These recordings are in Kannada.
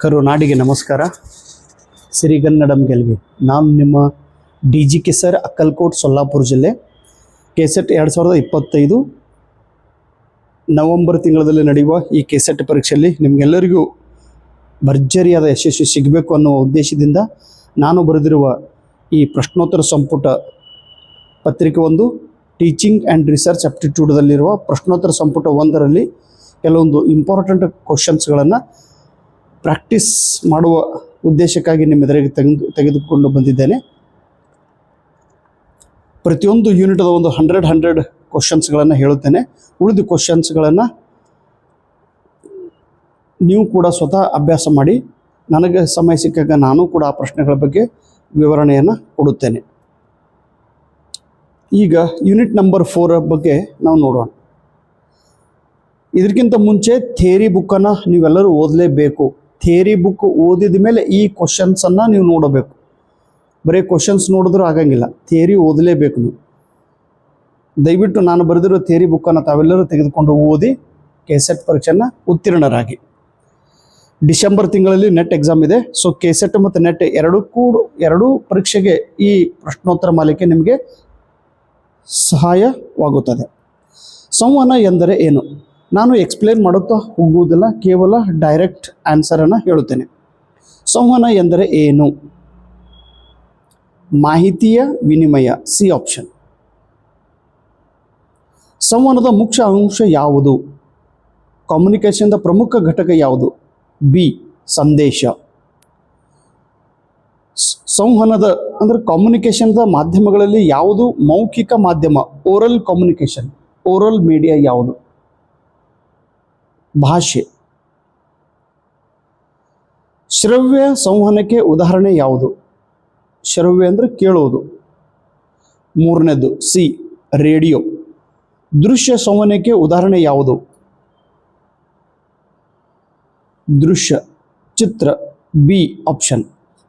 ಕರುನಾಡಿಗೆ ನಮಸ್ಕಾರ. ಸಿರಿಗನ್ನಡಂ ಗೆಲ್ಗೆ. ನಾನು ನಿಮ್ಮ D G K sir Akkalkot Solapur ಜಿಲ್ಲೆ. ಕೆಸೆಟ್ ಎರಡು ಸಾವಿರದ ಇಪ್ಪತ್ತೈದು ನವೆಂಬರ್ ತಿಂಗಳಲ್ಲಿ ನಡೆಯುವ ಈ ಕೆಸೆಟ್ ಪರೀಕ್ಷೆಯಲ್ಲಿ ನಿಮಗೆಲ್ಲರಿಗೂ ಭರ್ಜರಿಯಾದ ಯಶಸ್ಸು ಸಿಗಬೇಕು ಅನ್ನುವ ಉದ್ದೇಶದಿಂದ ನಾನು ಬರೆದಿರುವ ಈ ಪ್ರಶ್ನೋತ್ತರ ಸಂಪುಟ ಪತ್ರಿಕೆ ಒಂದು ಟೀಚಿಂಗ್ ಆ್ಯಂಡ್ ರಿಸರ್ಚ್ ಆಪ್ಟಿಟ್ಯೂಡ್ದಲ್ಲಿರುವ ಪ್ರಶ್ನೋತ್ತರ ಸಂಪುಟ ಒಂದರಲ್ಲಿ ಕೆಲವೊಂದು ಇಂಪಾರ್ಟೆಂಟ್ ಕ್ವಶನ್ಸ್ಗಳನ್ನು ಪ್ರಾಕ್ಟೀಸ್ ಮಾಡುವ ಉದ್ದೇಶಕ್ಕಾಗಿ ನಿಮ್ಮ ಎದುರಿಗೆ ತೆಗೆದು ತೆಗೆದುಕೊಂಡು ಬಂದಿದ್ದೇನೆ. ಪ್ರತಿಯೊಂದು ಯೂನಿಟದ ಒಂದು ಹಂಡ್ರೆಡ್ ಹಂಡ್ರೆಡ್ ಕ್ವಶನ್ಸ್ಗಳನ್ನು ಹೇಳುತ್ತೇನೆ. ಉಳಿದ ಕ್ವಶನ್ಸ್ಗಳನ್ನು ನೀವು ಕೂಡ ಸ್ವತಃ ಅಭ್ಯಾಸ ಮಾಡಿ, ನನಗೆ ಸಮಯ ಸಿಕ್ಕಾಗ ನಾನು ಕೂಡ ಆ ಪ್ರಶ್ನೆಗಳ ಬಗ್ಗೆ ವಿವರಣೆಯನ್ನು ಕೊಡುತ್ತೇನೆ. ಈಗ ಯೂನಿಟ್ ನಂಬರ್ ಫೋರ್ ಬಗ್ಗೆ ನಾವು ನೋಡೋಣ. ಇದಕ್ಕಿಂತ ಮುಂಚೆ ಥೇರಿ ಬುಕ್ಕನ್ನು ನೀವೆಲ್ಲರೂ ಓದಲೇಬೇಕು. ಥೇರಿ ಬುಕ್ ಓದಿದ ಮೇಲೆ ಈ ಕ್ವಶನ್ಸನ್ನು ನೀವು ನೋಡಬೇಕು. ಬರೀ ಕ್ವಶನ್ಸ್ ನೋಡಿದ್ರೂ ಆಗಂಗಿಲ್ಲ. ಥೇರಿ ಓದಲೇಬೇಕು ನೀವು. ದಯವಿಟ್ಟು ನಾನು ಬರೆದಿರೋ ಥೇರಿ ಬುಕ್ಕನ್ನು ತಾವೆಲ್ಲರೂ ತೆಗೆದುಕೊಂಡು ಓದಿ ಕೆ ಸೆಟ್ ಪರೀಕ್ಷೆಯನ್ನು ಉತ್ತೀರ್ಣರಾಗಿ. ಡಿಸೆಂಬರ್ ತಿಂಗಳಲ್ಲಿ ನೆಟ್ ಎಕ್ಸಾಮ್ ಇದೆ. ಸೊ ಕೆಸೆಟ್ ಮತ್ತು ನೆಟ್ ಎರಡೂ ಕೂಡ ಎರಡೂ ಪರೀಕ್ಷೆಗೆ ಈ ಪ್ರಶ್ನೋತ್ತರ ಮಾಲಿಕೆ ನಿಮಗೆ ಸಹಾಯವಾಗುತ್ತದೆ. ಸಂವಹನ ಎಂದರೆ ಏನು? ನಾನು ಎಕ್ಸ್ಪ್ಲೇನ್ ಮಾಡುತ್ತಾ ಹೋಗುವುದಿಲ್ಲ, ಕೇವಲ ಡೈರೆಕ್ಟ್ ಆನ್ಸರನ್ನು ಹೇಳುತ್ತೇನೆ. ಸಂವಹನ ಎಂದರೆ ಏನು? ಮಾಹಿತಿಯ ವಿನಿಮಯ ಸಿ ಆಪ್ಷನ್ ಸಂವಹನದ ಮುಖ್ಯ ಅಂಶ ಯಾವುದು? ಕಮ್ಯುನಿಕೇಷನ್ದ ಪ್ರಮುಖ ಘಟಕ ಯಾವುದು? ಬಿ ಸಂದೇಶ. ಸಂವಹನದ, ಅಂದರೆ ಕಮ್ಯುನಿಕೇಷನ್ದ ಮಾಧ್ಯಮಗಳಲ್ಲಿ ಯಾವುದು? ಮೌಖಿಕ ಮಾಧ್ಯಮ ಓರಲ್ ಕಮ್ಯುನಿಕೇಷನ್ ಓರಲ್ ಮೀಡಿಯಾ ಯಾವುದು? ಭಾಷೆ. ಶ್ರವ್ಯ ಸಂವಹನಕ್ಕೆ ಉದಾಹರಣೆ ಯಾವುದು? ಶ್ರವ್ಯ ಅಂದರೆ ಕೇಳುವುದು. ಮೂರನೇದು, ಸಿ, ರೇಡಿಯೋ. ದೃಶ್ಯ ಸಂವಹನಕ್ಕೆ ಉದಾಹರಣೆ ಯಾವುದು? ದೃಶ್ಯ, ಚಿತ್ರ, ಬಿ, ಆಪ್ಷನ್.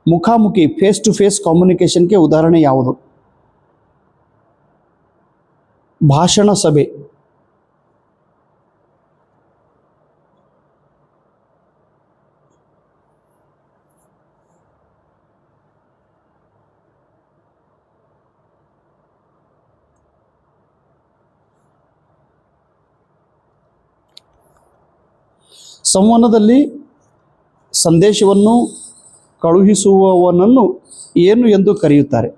ಮುಖಾಮುಖಿ ಫೇಸ್ ಟು ಫೇಸ್ ಕಮ್ಯುನಿಕೇಷನ್ಗೆ ಉದಾಹರಣೆ ಯಾವುದು? ಭಾಷಣ ಸಭೆ. ಸಂವಹನದಲ್ಲಿ ಸಂದೇಶವನ್ನು ಕಳುಹಿಸುವವನನ್ನು ಏನು ಎಂದು ಕರೆಯುತ್ತಾರೆ?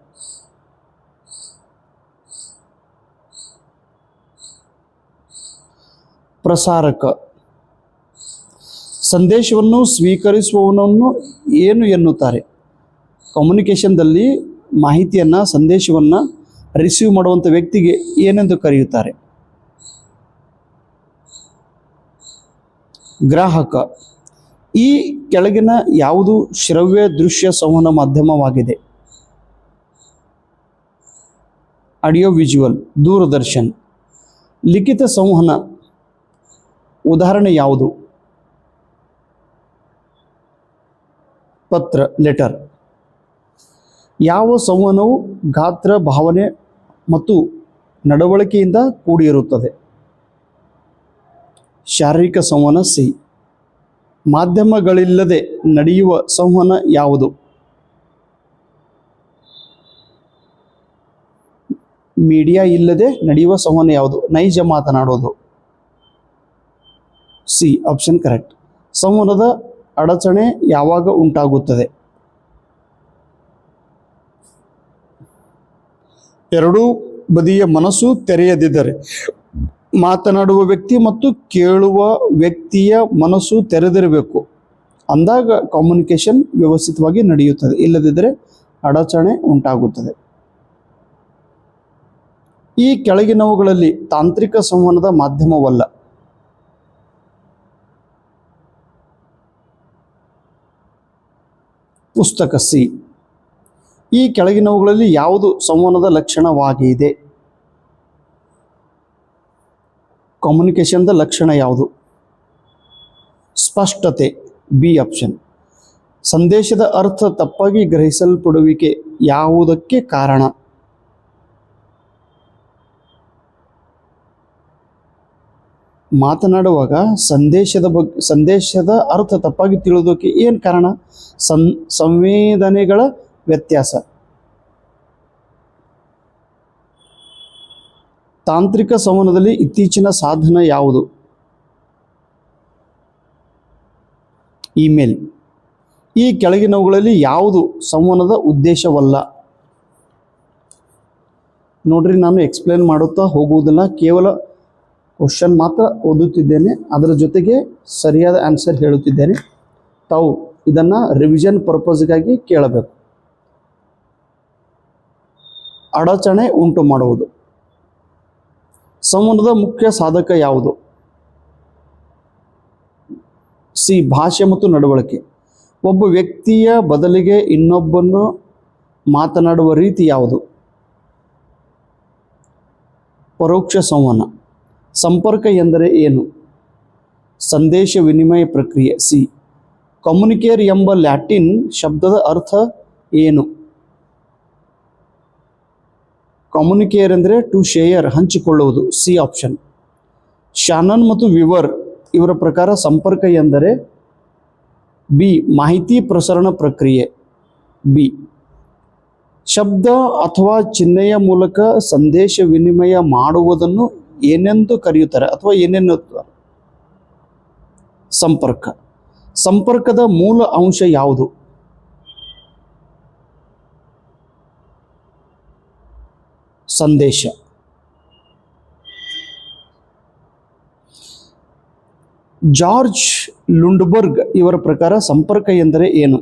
ಪ್ರಸಾರಕ. ಸಂದೇಶವನ್ನು ಸ್ವೀಕರಿಸುವವನನ್ನು ಏನು ಎನ್ನುತ್ತಾರೆ? ಕಮ್ಯುನಿಕೇಷನ್ದಲ್ಲಿ ಮಾಹಿತಿಯನ್ನು, ಸಂದೇಶವನ್ನು ರಿಸೀವ್ ಮಾಡುವಂಥ ವ್ಯಕ್ತಿಗೆ ಏನೆಂದು ಕರೆಯುತ್ತಾರೆ? ಗ್ರಾಹಕ. ಈ ಕೆಳಗಿನ ಯಾವುದು ಶ್ರವ್ಯ ದೃಶ್ಯ ಸಂವಹನ ಮಾಧ್ಯಮವಾಗಿದೆ? ಆಡಿಯೋ ವಿಜುವಲ್, ದೂರದರ್ಶನ್, ಲಿಖಿತ ಸಂವಹನ. ಉದಾಹರಣೆ ಯಾವುದು? ಪತ್ರ, ಲೆಟರ್. ಯಾವ ಸಂವಹನವು ಗಾತ್ರ, ಭಾವನೆ ಮತ್ತು ನಡವಳಿಕೆಯಿಂದ ಕೂಡಿರುತ್ತದೆ? ಶಾರೀರಿಕ ಸಂವಹನ ಸಿಹಿ ಮಾಧ್ಯಮಗಳಿಲ್ಲದೆ ನಡೆಯುವ ಸಂವಹನ ಯಾವುದು? ಮೀಡಿಯಾ ಇಲ್ಲದೆ ನಡೆಯುವ ಸಂವಹನ ಯಾವುದು? ನೈಜ ಮಾತನಾಡೋದು ಸಿ. Option correct. ಸಂವಹನದ ಅಡಚಣೆ ಯಾವಾಗ ಉಂಟಾಗುತ್ತದೆ? ಎರಡೂ ಬದಿಯ ಮನಸ್ಸು ತೆರೆಯದಿದ್ದರೆ. ಮಾತನಾಡುವ ವ್ಯಕ್ತಿ ಮತ್ತು ಕೇಳುವ ವ್ಯಕ್ತಿಯ ಮನಸ್ಸು ತೆರೆದಿರಬೇಕು. ಅಂದಾಗ ಕಮ್ಯುನಿಕೇಷನ್ ವ್ಯವಸ್ಥಿತವಾಗಿ ನಡೆಯುತ್ತದೆ. ಇಲ್ಲದಿದ್ದರೆ ಅಡಚಣೆ ಉಂಟಾಗುತ್ತದೆ. ಈ ಕೆಳಗಿನವುಗಳಲ್ಲಿ ತಾಂತ್ರಿಕ ಸಂವಹನದ ಮಾಧ್ಯಮವಲ್ಲ. ಪುಸ್ತಕ ಸಿ. ಈ ಕೆಳಗಿನವುಗಳಲ್ಲಿ ಯಾವುದು ಸಂವಹನದ ಲಕ್ಷಣವಾಗಿದೆ? ಕಮ್ಯುನಿಕೇಷನ್ದ ಲಕ್ಷಣ ಯಾವುದು? ಸ್ಪಷ್ಟತೆ ಬಿ ಆಪ್ಷನ್ ಸಂದೇಶದ ಅರ್ಥ ತಪ್ಪಾಗಿ ಗ್ರಹಿಸಲ್ಪಡುವಿಕೆ ಯಾವುದಕ್ಕೆ ಕಾರಣ? ಮಾತನಾಡುವಾಗ ಸಂದೇಶದ ಬಗ್ಗೆ ಸಂದೇಶದ ಅರ್ಥ ತಪ್ಪಾಗಿ ತಿಳಿದೋಕೆ ಏನು ಕಾರಣ? ಸಂ, ಸಂವೇದನೆಗಳ ವ್ಯತ್ಯಾಸ. ತಾಂತ್ರಿಕ ಸಂವಹನದಲ್ಲಿ ಇತ್ತೀಚಿನ ಸಾಧನ ಯಾವುದು? ಇಮೇಲ್. ಈ ಕೆಳಗಿನವುಗಳಲ್ಲಿ ಯಾವುದು ಸಂವಹನದ ಉದ್ದೇಶವಲ್ಲ? ನೋಡ್ರಿ, ನಾನು ಎಕ್ಸ್ಪ್ಲೇನ್ ಮಾಡುತ್ತಾ ಹೋಗುವುದಿಲ್ಲ. ಕೇವಲ ಕ್ವಶನ್ ಮಾತ್ರ ಓದುತ್ತಿದ್ದೇನೆ. ಅದರ ಜೊತೆಗೆ ಸರಿಯಾದ ಆನ್ಸರ್ ಹೇಳುತ್ತಿದ್ದೇನೆ. ತಾವು ಇದನ್ನು ರಿವಿಷನ್ ಪರ್ಪಸ್ಗಾಗಿ ಕೇಳಬೇಕು. ಅಡಚಣೆ ಉಂಟು ಮಾಡುವುದು. ಸಂವಹನದ ಮುಖ್ಯ ಸಾಧಕ ಯಾವುದು? ಸಿ, ಭಾಷೆ ಮತ್ತು ನಡವಳಿಕೆ. ಒಬ್ಬ ವ್ಯಕ್ತಿಯ ಬದಲಿಗೆ ಇನ್ನೊಬ್ಬನ್ನು ಮಾತನಾಡುವ ರೀತಿ ಯಾವುದು? ಪರೋಕ್ಷ ಸಂವಹನ. ಸಂಪರ್ಕ ಎಂದರೆ ಏನು? ಸಂದೇಶ ವಿನಿಮಯ ಪ್ರಕ್ರಿಯೆ. ಸಿ, ಕಮ್ಯುನಿಕೇರ್ ಎಂಬ ಲ್ಯಾಟಿನ್ ಶಬ್ದದ ಅರ್ಥ ಏನು? ಕಮ್ಯುನಿಕೇರ್ ಅಂದರೆ ಟು ಶೇಯರ್ ಹಂಚಿಕೊಳ್ಳುವುದು ಸಿ ಆಪ್ಷನ್ ಶಾನನ್ ಮತ್ತು ವಿವರ್ ಇವರ ಪ್ರಕಾರ ಸಂಪರ್ಕ ಎಂದರೆ ಬಿ ಮಾಹಿತಿ ಪ್ರಸರಣ ಪ್ರಕ್ರಿಯೆ. ಬಿ ಶಬ್ದ ಅಥವಾ ಚಿಹ್ನೆಯ ಮೂಲಕ ಸಂದೇಶ ವಿನಿಮಯ ಮಾಡುವುದನ್ನು ಏನೆಂದು ಕರೆಯುತ್ತಾರೆ ಅಥವಾ ಏನೆನ್ನುತ್ತಾರೆ ಸಂಪರ್ಕ. ಸಂಪರ್ಕದ ಮೂಲ ಅಂಶ ಯಾವುದು? ಸಂದೇಶ. ಜಾರ್ಜ್ ಲುಂಡ್ಬರ್ಗ್ ಇವರ ಪ್ರಕಾರ ಸಂಪರ್ಕ ಎಂದರೆ ಏನು?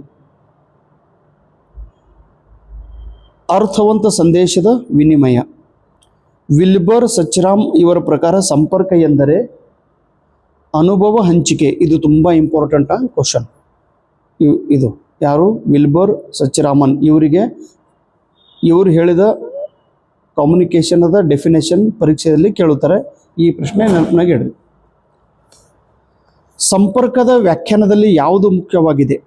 ಅರ್ಥವಂತ ಸಂದೇಶದ ವಿನಿಮಯ. ವಿಲ್ಬರ್ ಸಚ್ರಾಮ್ ಇವರ ಪ್ರಕಾರ ಸಂಪರ್ಕ ಎಂದರೆ ಅನುಭವ ಹಂಚಿಕೆ. ಇದು ತುಂಬ ಇಂಪಾರ್ಟೆಂಟ್ ಕ್ವಶನ್ ಇದು ಯಾರು? ವಿಲ್ಬರ್ ಸಚ್ರಾಮನ್ ಇವರಿಗೆ ಇವರು ಹೇಳಿದ ಕಮ್ಯುನಿಕೇಷನದ ಡೆಫಿನೇಷನ್ ಪರೀಕ್ಷೆಯಲ್ಲಿ ಕೇಳುತ್ತಾರೆ. ಈ ಪ್ರಶ್ನೆ ನೆನಪಿನಾಗ ಇಡ್ರಿ. ಸಂಪರ್ಕದ ವ್ಯಾಖ್ಯಾನದಲ್ಲಿ ಯಾವುದು ಮುಖ್ಯವಾಗಿದೆ?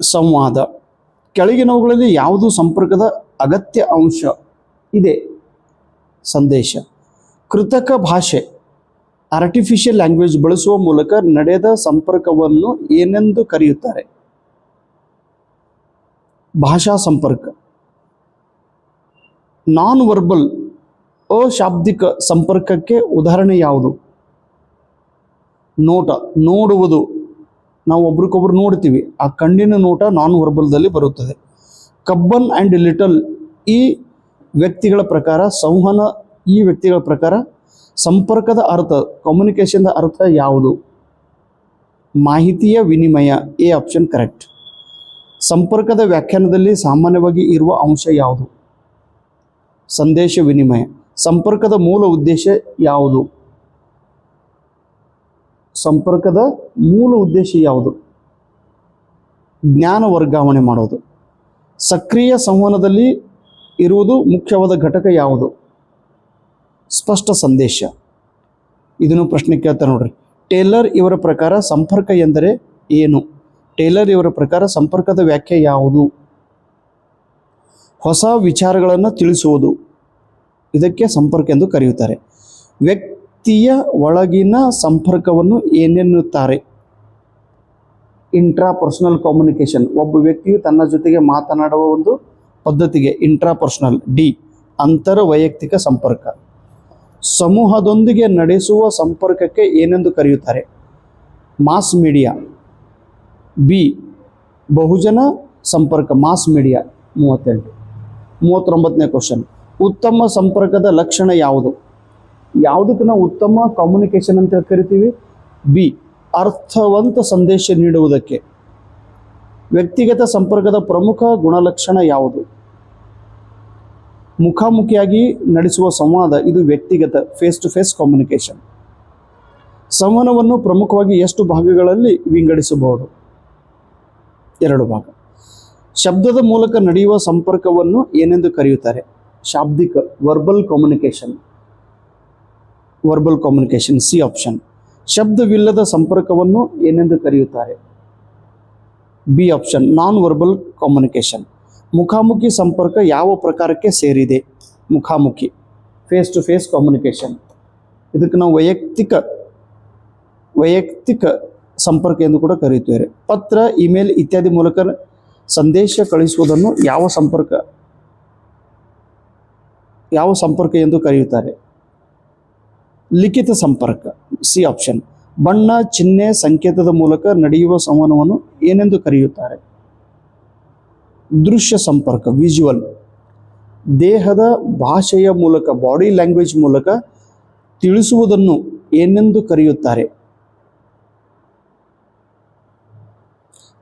ಸಂವಾದ. ಕೆಳಗಿನವುಗಳಲ್ಲಿ ಯಾವುದು ಸಂಪರ್ಕದ ಅಗತ್ಯ ಅಂಶ ಇದೆ? ಸಂದೇಶ. ಕೃತಕ ಭಾಷೆ. ಆರ್ಟಿಫಿಷಿಯಲ್ ಲ್ಯಾಂಗ್ವೇಜ್ ಬಳಸುವ ಮೂಲಕ ನಡೆದ ಸಂಪರ್ಕವನ್ನು ಏನೆಂದು ಕರೆಯುತ್ತಾರೆ? ಭಾಷಾ ಸಂಪರ್ಕ. ನಾನ್ ವರ್ಬಲ್ ಅಶಾಬ್ದಿಕ ಸಂಪರ್ಕಕ್ಕೆ ಉದಾಹರಣೆ ಯಾವುದು? ನೋಟ. ನೋಡುವುದು. ನಾವು ಒಬ್ರಿಗೊಬ್ರು ನೋಡ್ತೀವಿ. ಆ ಕಣ್ಣಿನ ನೋಟ ನಾನ್ ವರ್ಬಲ್ದಲ್ಲಿ ಬರುತ್ತದೆ. ಕಬ್ಬನ್ ಆ್ಯಂಡ್ ಲಿಟಲ್ ಈ ವ್ಯಕ್ತಿಗಳ ಪ್ರಕಾರ, ಸಂವಹನ ಈ ವ್ಯಕ್ತಿಗಳ ಪ್ರಕಾರ ಸಂಪರ್ಕದ ಅರ್ಥ ಕಮ್ಯುನಿಕೇಷನ್ದ ಅರ್ಥ ಯಾವುದು? ಮಾಹಿತಿಯ ವಿನಿಮಯ. A option correct. ಸಂಪರ್ಕದ ವ್ಯಾಖ್ಯಾನದಲ್ಲಿ ಸಾಮಾನ್ಯವಾಗಿ ಇರುವ ಅಂಶ ಯಾವುದು? ಸಂದೇಶ ವಿನಿಮಯ. ಸಂಪರ್ಕದ ಮೂಲ ಉದ್ದೇಶ ಯಾವುದು? ಸಂಪರ್ಕದ ಮೂಲ ಉದ್ದೇಶ ಯಾವುದು? ಜ್ಞಾನ ವರ್ಗಾವಣೆ ಮಾಡೋದು. ಸಕ್ರಿಯ ಸಂವಹನದಲ್ಲಿ ಇರುವುದು ಮುಖ್ಯವಾದ ಘಟಕ ಯಾವುದು? ಸ್ಪಷ್ಟ ಸಂದೇಶ. ಇದನ್ನು ಪ್ರಶ್ನೆ ಕೇಳ್ತಾರೆ ನೋಡ್ರಿ. ಟೇಲರ್ ಇವರ ಪ್ರಕಾರ ಸಂಪರ್ಕ ಎಂದರೆ ಏನು? ಟೇಲರ್ ಇವರ ಪ್ರಕಾರ ಸಂಪರ್ಕದ ವ್ಯಾಖ್ಯೆ ಯಾವುದು? ಹೊಸ ವಿಚಾರಗಳನ್ನು ತಿಳಿಸುವುದು. ಇದಕ್ಕೆ ಸಂಪರ್ಕ ಎಂದು ಕರೆಯುತ್ತಾರೆ. ವ್ಯಕ್ತಿಯ ಒಳಗಿನ ಸಂಪರ್ಕವನ್ನು ಏನೆನ್ನುತ್ತಾರೆ? ಇಂಟ್ರಾ ಪರ್ಸನಲ್ ಕಮ್ಯುನಿಕೇಷನ್ ಒಬ್ಬ ವ್ಯಕ್ತಿಯು ತನ್ನ ಜೊತೆಗೆ ಮಾತನಾಡುವ ಒಂದು ಪದ್ಧತಿಗೆ ಇಂಟ್ರಾ ಪರ್ಸನಲ್ ಡಿ ಅಂತರ ವೈಯಕ್ತಿಕ ಸಂಪರ್ಕ. ಸಮೂಹದೊಂದಿಗೆ ನಡೆಸುವ ಸಂಪರ್ಕಕ್ಕೆ ಏನೆಂದು ಕರೆಯುತ್ತಾರೆ? Mass media. ಬಿ ಬಹುಜನ ಸಂಪರ್ಕ. Mass media. ಮೂವತ್ತೆಂಟು. ಮೂವತ್ತೊಂಬತ್ತನೇ ಕ್ವಶನ್ ಉತ್ತಮ ಸಂಪರ್ಕದ ಲಕ್ಷಣ ಯಾವುದು? ಯಾವುದಕ್ಕೆ ನಾವು ಉತ್ತಮ ಕಮ್ಯುನಿಕೇಷನ್ ಅಂತ ಕರಿತೀವಿ? ಬಿ ಅರ್ಥವಂತ ಸಂದೇಶ ನೀಡುವುದಕ್ಕೆ. ವ್ಯಕ್ತಿಗತ ಸಂಪರ್ಕದ ಪ್ರಮುಖ ಗುಣಲಕ್ಷಣ ಯಾವುದು? ಮುಖಾಮುಖಿಯಾಗಿ ನಡೆಸುವ ಸಂವಾದ, ಇದು ವ್ಯಕ್ತಿಗತ ಫೇಸ್ ಟು ಫೇಸ್ ಕಮ್ಯುನಿಕೇಷನ್ ಸಂವಹನವನ್ನು ಪ್ರಮುಖವಾಗಿ ಎಷ್ಟು ಭಾಗಗಳಲ್ಲಿ ವಿಂಗಡಿಸಬಹುದು? ಎರಡು ಭಾಗ. ಶಬ್ದದ ಮೂಲಕ ನಡೆಯುವ ಸಂಪರ್ಕವನ್ನು ಏನೆಂದು ಕರೆಯುತ್ತಾರೆ? ಶಾಬ್ದಿಕ verbal communication verbal communication C option ಶಬ್ದವಿಲ್ಲದ ಸಂಪರ್ಕವನ್ನು ಏನೆಂದು ಕರೆಯುತ್ತಾರೆ? B option non verbal communication ಮುಖಾಮುಖಿ ಸಂಪರ್ಕ ಯಾವ ಪ್ರಕಾರಕ್ಕೆ ಸೇರಿದೆ? ಮುಖಾಮುಖಿ ಫೇಸ್ ಟು ಫೇಸ್ ಕಮ್ಯುನಿಕೇಷನ್ ಇದಕ್ಕೆ ನಾವು ವೈಯಕ್ತಿಕ ವೈಯಕ್ತಿಕ ಸಂಪರ್ಕ ಎಂದು ಕೂಡ ಕರೆಯುತ್ತೇವೆ. ಪತ್ರ ಇಮೇಲ್ ಇತ್ಯಾದಿ ಮೂಲಕ ಸಂದೇಶ ಕಳಿಸುವುದನ್ನು ಯಾವ ಸಂಪರ್ಕ ಯಾವ ಸಂಪರ್ಕ ಎಂದು ಕರೆಯುತ್ತಾರೆ? ಲಿಖಿತ ಸಂಪರ್ಕ, ಸಿ ಆಪ್ಷನ್. ಬಣ್ಣ, ಚಿಹ್ನೆ, ಸಂಕೇತದ ಮೂಲಕ ನಡೆಯುವ ಸಂವಹನವನ್ನು ಏನೆಂದು ಕರೆಯುತ್ತಾರೆ? ದೃಶ್ಯ ಸಂಪರ್ಕ ವಿಜುವಲ್ ದೇಹದ ಭಾಷೆಯ ಮೂಲಕ ಬಾಡಿ ಲ್ಯಾಂಗ್ವೇಜ್ ಮೂಲಕ ತಿಳಿಸುವುದನ್ನು ಏನೆಂದು ಕರೆಯುತ್ತಾರೆ?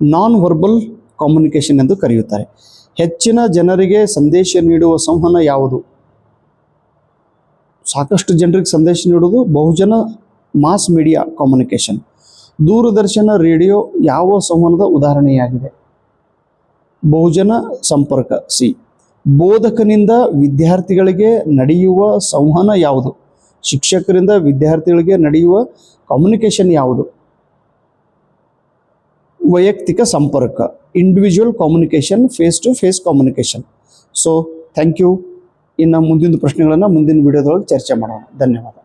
ನಾನ್ ವರ್ಬಲ್ ಕಮ್ಯುನಿಕೇಷನ್ ಎಂದು ಕರೆಯುತ್ತಾರೆ. ಹೆಚ್ಚಿನ ಜನರಿಗೆ ಸಂದೇಶ ನೀಡುವ ಸಂವಹನ ಯಾವುದು? ಸಾಕಷ್ಟು ಜನರಿಗೆ ಸಂದೇಶ ನೀಡೋದು ಬಹುಜನ ಮಾಸ್ ಮೀಡಿಯಾ ಕಮ್ಯುನಿಕೇಷನ್ ದೂರದರ್ಶನ, ರೇಡಿಯೋ ಯಾವ ಸಂವಹನದ ಉದಾಹರಣೆಯಾಗಿದೆ? ಬಹುಜನ ಸಂಪರ್ಕ, ಸಿ. ಬೋಧಕನಿಂದ ವಿದ್ಯಾರ್ಥಿಗಳಿಗೆ ನಡೆಯುವ ಸಂವಹನ ಯಾವುದು? ಶಿಕ್ಷಕರಿಂದ ವಿದ್ಯಾರ್ಥಿಗಳಿಗೆ ನಡೆಯುವ ಕಮ್ಯುನಿಕೇಷನ್ ಯಾವುದು? ವೈಯಕ್ತಿಕ ಸಂಪರ್ಕ individual communication face to face communication so thank you ಇನ್ನು ಮುಂದಿನ ಪ್ರಶ್ನೆಗಳನ್ನು ಮುಂದಿನ ವಿಡಿಯೋದೊಳಗೆ ಚರ್ಚೆ ಮಾಡೋಣ. ಧನ್ಯವಾದ.